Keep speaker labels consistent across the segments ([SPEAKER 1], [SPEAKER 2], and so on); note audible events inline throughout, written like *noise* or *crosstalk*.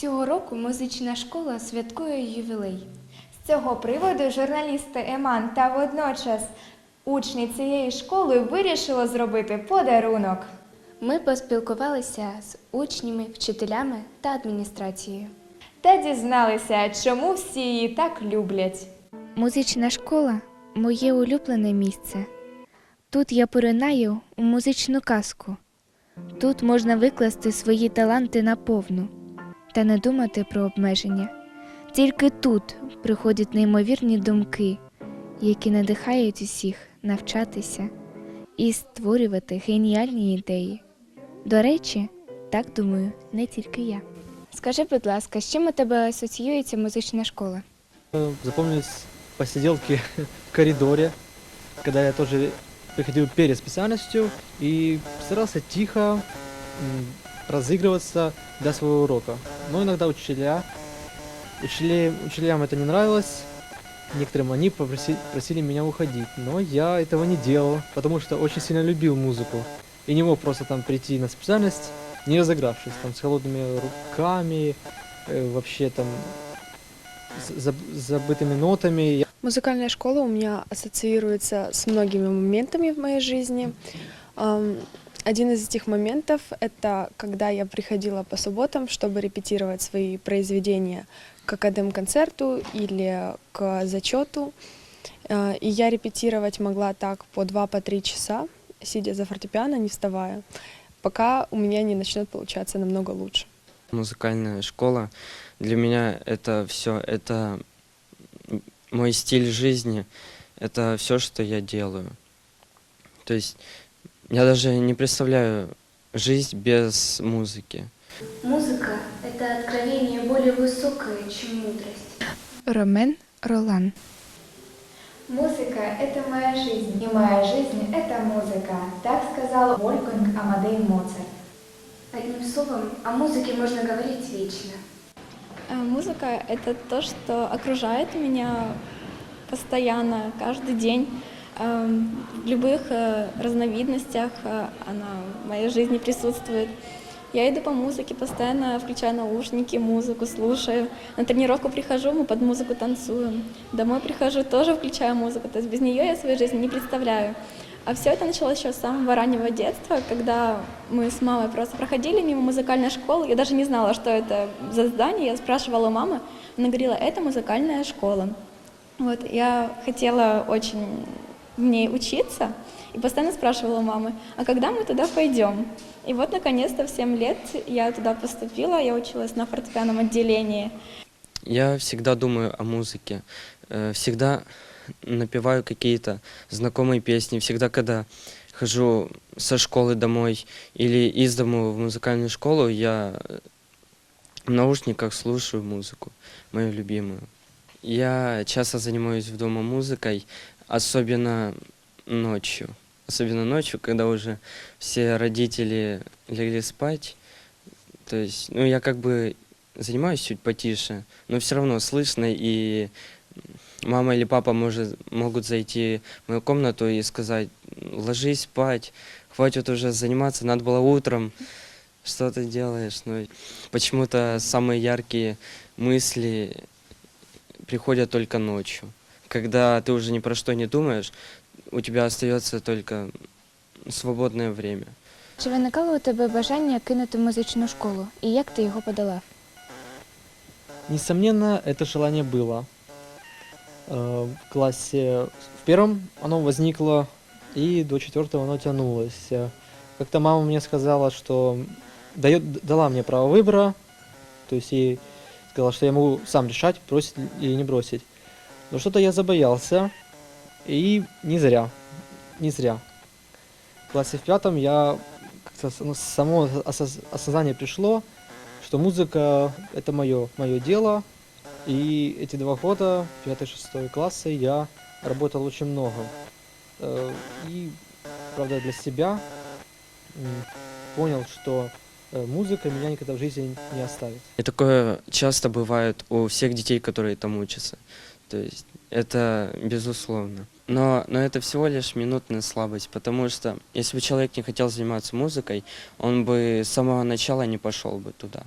[SPEAKER 1] Цього року музична школа святкує ювілей.
[SPEAKER 2] З цього приводу журналісти Еман та водночас учні цієї школи вирішили зробити подарунок.
[SPEAKER 1] Ми поспілкувалися з учнями, вчителями та адміністрацією.
[SPEAKER 2] Та дізналися, чому всі її так люблять.
[SPEAKER 1] Музична школа моє улюблене місце. Тут я поринаю у музичну казку. Тут можна викласти свої таланти наповну та не думати про обмеження. Тільки тут приходять неймовірні думки, які надихають усіх навчатися і створювати геніальні ідеї. До речі, так думаю, не тільки я. Скажи, будь ласка, з чим у тебе асоціюється музична школа?
[SPEAKER 3] Э, Запомнились посиделки в коридоре, когда я тоже приходил перед специальностью и старался тихо м, разыгрываться до своего урока. Но иногда учителя, учителя учителям это не нравилось, некоторым они попроси- просили меня уходить, но я этого не делал, потому что очень сильно любил музыку и не мог просто там прийти на специальность, не разыгравшись, там с холодными руками, э, вообще там с заб- забытыми нотами.
[SPEAKER 4] Музыкальная школа у меня ассоциируется с многими моментами в моей жизни. Один из этих моментов — это когда я приходила по субботам, чтобы репетировать свои произведения к академ-концерту или к зачету. Э, И я репетировать могла так по два, по три часа, сидя за фортепиано, не вставая, пока у меня не начнет получаться намного лучше.
[SPEAKER 5] Музыкальная школа для меня это все, это мой стиль жизни, это все, что я делаю. То есть я даже не представляю жизнь без музыки.
[SPEAKER 1] Музыка – это откровение более высокое, чем мудрость. Ромен Ролан.
[SPEAKER 2] Музыка – это моя жизнь, и моя жизнь – это музыка. Так сказал Вольфганг Амадей Моцарт.
[SPEAKER 1] Одним словом, о музыке можно говорить вечно.
[SPEAKER 6] Э, Музыка — это то, что окружает меня постоянно, каждый день. Эм, В любых э, разновидностях э, она в моей жизни присутствует. Я иду по музыке, постоянно включаю наушники, музыку слушаю. На тренировку прихожу, мы под музыку танцуем. Домой прихожу, тоже включаю музыку. То есть без нее я свою жизнь не представляю. А все это началось еще с самого раннего детства, когда мы с мамой просто проходили мимо музыкальной школы. Я даже не знала, что это за здание. Я спрашивала у мамы, она говорила, это музыкальная школа. Вот, я хотела очень в ней учиться и постоянно спрашивала мамы, а когда мы туда пойдем? И вот, наконец-то, в 7 лет я туда поступила, я училась на фортепианном отделении.
[SPEAKER 5] Я всегда думаю о музыке, э, всегда напеваю какие-то знакомые песни, всегда, когда хожу со школы домой или из дома в музыкальную школу, я в наушниках слушаю музыку, мою любимую. Я часто занимаюсь в дома музыкой, особенно ночью. Особенно ночью, когда уже все родители легли спать. То есть, ну, я как бы занимаюсь чуть потише, но все равно слышно, и мама или папа может, могут зайти в мою комнату и сказать, ложись спать, хватит уже заниматься, надо было утром, что ты делаешь. Но почему-то самые яркие мысли приходят только ночью. Когда ты уже ни про что не думаешь, у тебя остается только свободное время.
[SPEAKER 1] Чи виникало у тебе бажання кинути музичну школу? І як ти його подолав?
[SPEAKER 3] Несомненно, это желание было. Э, В классе в первом оно возникло, и до четвертого оно тянулось. Э, Как-то мама мне сказала, что дает, дала мне право выбора, то есть ей сказала, что я могу сам решать, бросить или не бросить. Но что-то я забоялся, и не зря, не зря. В классе в пятом я как-то ну, само осоз- осознание пришло, что музыка — это мое, мое дело, и эти два года, пятый, шестой классы, я работал очень много. Э, И, правда, для себя понял, что э, музыка меня никогда в жизни не оставит.
[SPEAKER 5] И такое часто бывает у всех детей, которые там учатся. То есть это безусловно. Но, но это всего лишь минутная слабость, потому что если бы человек не хотел заниматься музыкой, он бы с самого начала не пошел бы туда.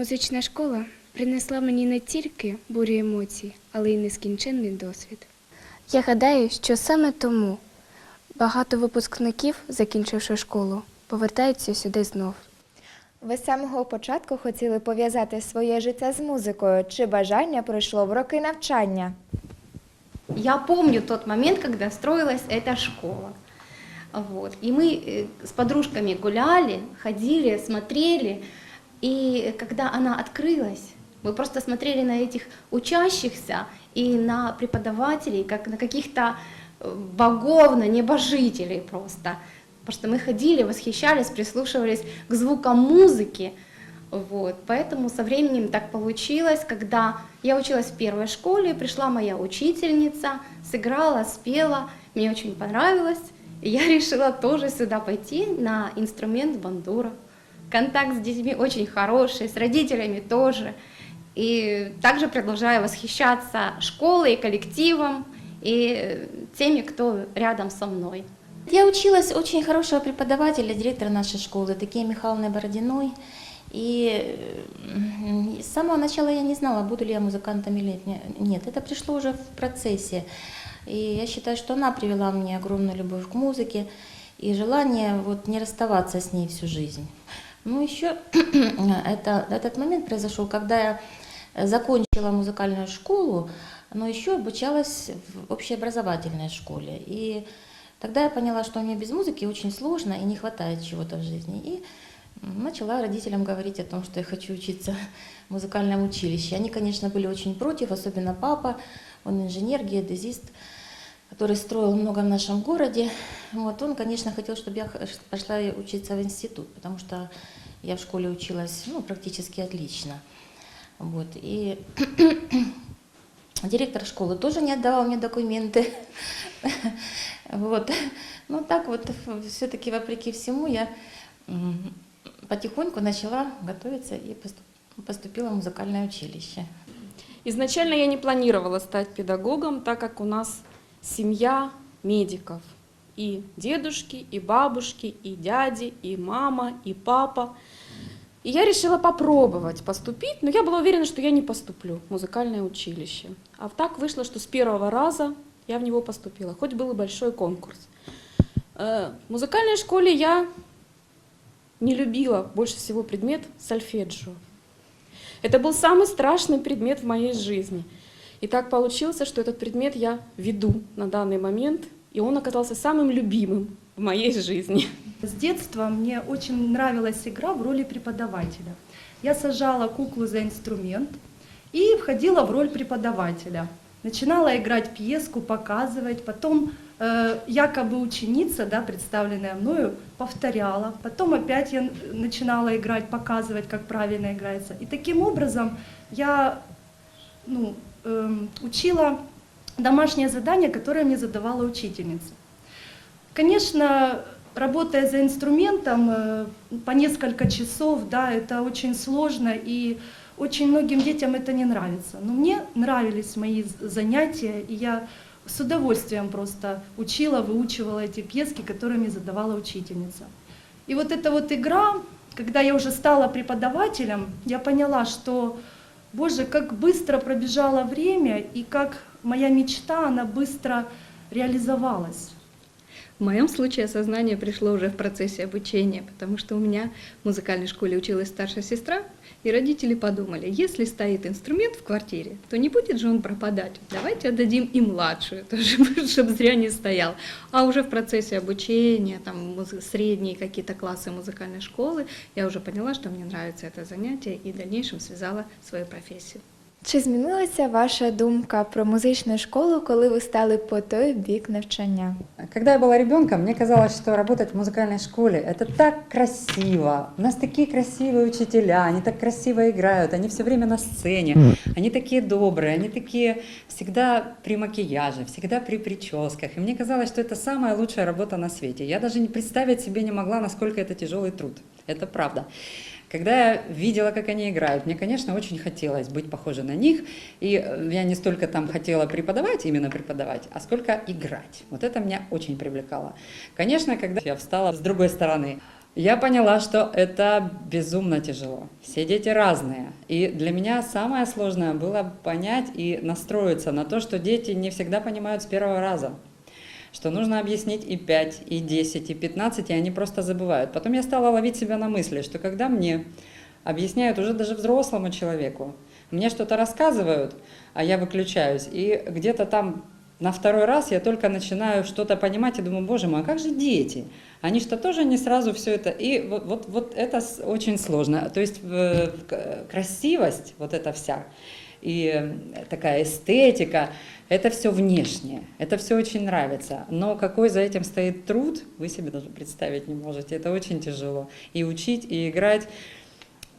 [SPEAKER 1] Музична школа принесла мені не тільки бурю емоцій, але й нескінченний досвід. Я гадаю, що саме тому багато випускників, закінчивши школу, повертаються сюди знов.
[SPEAKER 2] Ви з самого початку хотіли пов'язати своє життя з музикою, чи бажання пройшло в роки навчання?
[SPEAKER 7] Я помню тот момент, когда строилась эта школа. Вот. И мы э, с подружками гуляли, ходили, смотрели. И когда она открылась, мы просто смотрели на этих учащихся и на преподавателей, как на каких-то э, богов, на небожителей просто. Потому что мы ходили, восхищались, прислушивались к звукам музыки. Вот. Поэтому со временем так получилось, когда я училась в первой школе, пришла моя учительница, сыграла, спела, мне очень понравилось, и я *laughs* решила тоже сюда пойти на инструмент бандура. Контакт с детьми очень хороший, с родителями тоже. И также продолжаю восхищаться школой, коллективом и э, теми, кто рядом со мной.
[SPEAKER 8] Я училась очень хорошего преподавателя, директора нашей школы, Такие Михайловны Бородиной. И м, с самого начала я не знала, буду ли я музыкантом или не- нет. Это пришло уже в процессе. И я считаю, что она привела мне огромную любовь к музыке и желание вот не расставаться с ней всю жизнь. Ну, еще *clears throat* это, этот момент произошел, когда я закончила музыкальную школу, но еще обучалась в общеобразовательной школе. И тогда я поняла, что мне без музыки очень сложно и не хватает чего-то в жизни. И начала родителям говорить о том, что я хочу учиться *laughs* в музыкальном училище. Они, конечно, были очень против, особенно папа, он инженер, геодезист, который строил много в нашем городе. Вот, он, конечно, хотел, чтобы я пошла учиться в институт, потому что я в школе училась ну, практически отлично. Вот, и *coughs* директор школы тоже не отдавал мне документы. *laughs* Вот. Ну так вот, все-таки вопреки всему я потихоньку начала готовиться и поступ- поступила в музыкальное училище.
[SPEAKER 9] Изначально я не планировала стать педагогом, так как у нас семья медиков. И дедушки, и бабушки, и дяди, и мама, и папа. И я решила попробовать поступить, но я была уверена, что я не поступлю в музыкальное училище. А так вышло, что с первого раза я в него поступила, хоть был и большой конкурс. Э, В музыкальной школе я не любила больше всего предмет сольфеджио. Это был самый страшный предмет в моей жизни. И так получилось, что этот предмет я веду на данный момент, и он оказался самым любимым в моей жизни.
[SPEAKER 10] С детства мне очень нравилась игра в роли преподавателя. Я сажала куклу за инструмент и входила в роль преподавателя. Начинала играть пьеску, показывать, потом э, якобы ученица, да, представленная мною, повторяла, потом опять я начинала играть, показывать, как правильно играется. И таким образом я ну, учила домашнее задание, которое мне задавала учительница. Конечно, работая за инструментом э, по несколько часов, да, это очень сложно и очень многим детям это не нравится. Но мне нравились мои занятия, и я с удовольствием просто учила, выучивала эти пьески, которые мне задавала учительница. И вот эта вот игра, когда я уже стала преподавателем, я поняла, что, боже, как быстро пробежало время, и как моя мечта, она быстро реализовалась.
[SPEAKER 11] В моем случае осознание пришло уже в процессе обучения, потому что у меня в музыкальной школе училась старшая сестра, и родители подумали, если стоит инструмент в квартире, то не будет же он пропадать. Давайте отдадим и младшую, *laughs* чтобы зря не стоял. А уже в процессе обучения, там средние какие-то классы музыкальной школы, я уже поняла, что мне нравится это занятие, и в дальнейшем связала свою профессию.
[SPEAKER 2] Чи змінилася ваша думка про музичну школу, коли ви стали по той бік навчання?
[SPEAKER 12] Когда я была ребенком, мне казалось, что работать в музыкальной школе – это так красиво. У нас такие красивые учителя, они так красиво играют, они все время на сцене, они такие добрые, они такие всегда при макияже, всегда при прическах. И мне казалось, что это самая лучшая работа на свете. Я даже не представить себе не могла, насколько это тяжелый труд. Это правда. Когда я видела, как они играют, мне, конечно, очень хотелось быть похожей на них. И э, я не столько там хотела преподавать, именно преподавать, а сколько играть. Вот это меня очень привлекало. Конечно, когда я встала с другой стороны, Я поняла, что это безумно тяжело. Все дети разные. И для меня самое сложное было понять и настроиться на то, что дети не всегда понимают с первого раза. Что нужно объяснить и 5, и 10, и 15, и они просто забывают. Потом я стала ловить себя на мысли, что когда мне объясняют уже даже взрослому человеку, мне что-то рассказывают, а я выключаюсь, и где-то там на второй раз я только начинаю что-то понимать и думаю, боже мой, а как же дети? Они что тоже не сразу все это. И вот, вот, вот это очень сложно. То есть красивость, вот эта вся, и такая эстетика, это все внешнее, это все очень нравится. Но какой за этим стоит труд, вы себе даже представить не можете. Это очень тяжело. И учить, и играть,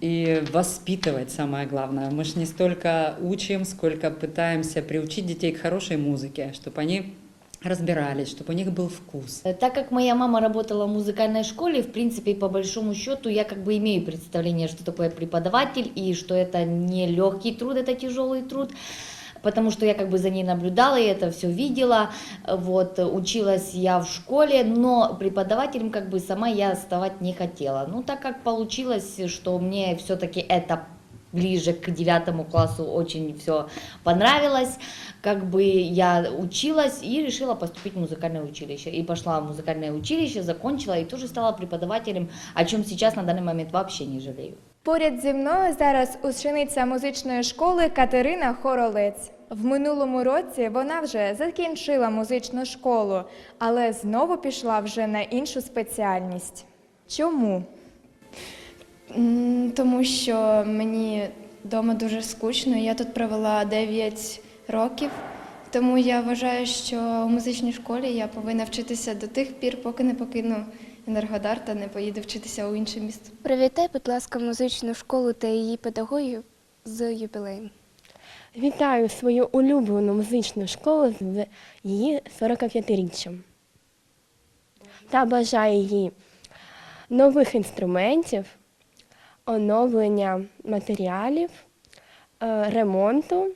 [SPEAKER 12] и воспитывать самое главное. Мы же не столько учим, сколько пытаемся приучить детей к хорошей музыке, чтобы они разбирались, чтобы у них был вкус.
[SPEAKER 13] Э, Так как моя мама работала в музыкальной школе, в принципе, по большому счету, я как бы имею представление, что такое преподаватель, и что это не легкий труд, это тяжелый труд, потому что я как бы за ней наблюдала, и это все видела, вот, училась я в школе, но преподавателем как бы сама я оставать не хотела. Ну, так как получилось, что мне все-таки это ближе к девятому классу очень все понравилось, как бы я училась и решила поступить в музыкальное училище. И пошла в музыкальное училище, закончила и тоже стала преподавателем, о чем сейчас на данный момент вообще не жалею.
[SPEAKER 2] Поряд зі мною зараз учениця музичної школи Катерина Хоролець. В минулому році вона вже закінчила музичну школу, але знову пішла вже на іншу спеціальність. Чому?
[SPEAKER 6] Тому що мені вдома дуже скучно. Я тут провела 9 років. Тому я вважаю, що у музичній школі я повинна вчитися до тих пір, поки не покину Енергодар та не поїду вчитися у інше місто.
[SPEAKER 1] Привітай, будь ласка, музичну школу та її педагогів з юбілеєм.
[SPEAKER 14] Вітаю свою улюблену музичну школу з її 45-річчям. Та бажаю їй нових інструментів, оновлення матеріалів, е, ремонту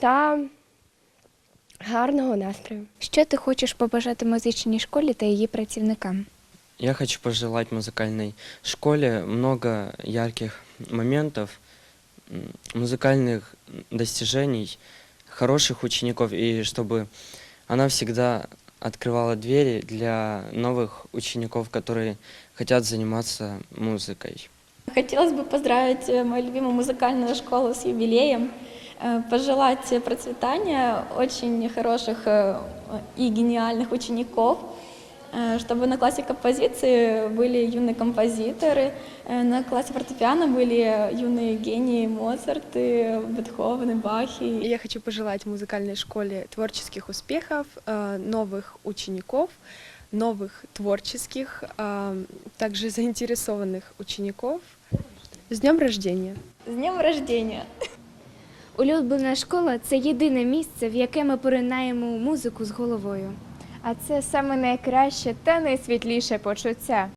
[SPEAKER 14] та гарного настрою.
[SPEAKER 1] Що ти хочеш побажати музичній школі та її працівникам?
[SPEAKER 5] Я хочу пожелать музыкальной школе много ярких моментов, м, музыкальных достижений, хороших учеников, и чтобы она всегда открывала двери для новых учеников, которые хотят заниматься музыкой.
[SPEAKER 6] Хотелось бы поздравить э, мою любимую музыкальную школу с юбилеем, э, пожелать процветания очень хороших э, и гениальных учеников, чтобы на классе композиции были юные композиторы, на классе фортепиано были юные гении Моцарты, Бетховены, Бахи.
[SPEAKER 4] Я хочу пожелать музыкальной школе творческих успехов, новых учеников, новых творческих, э, также заинтересованных учеников. С днем рождения!
[SPEAKER 6] С днем рождения! *laughs*
[SPEAKER 1] Улюблена школа це єдине місце, в яке ми поринаємо у музику з головою.
[SPEAKER 2] А це саме найкраще та найсвітліше почуття.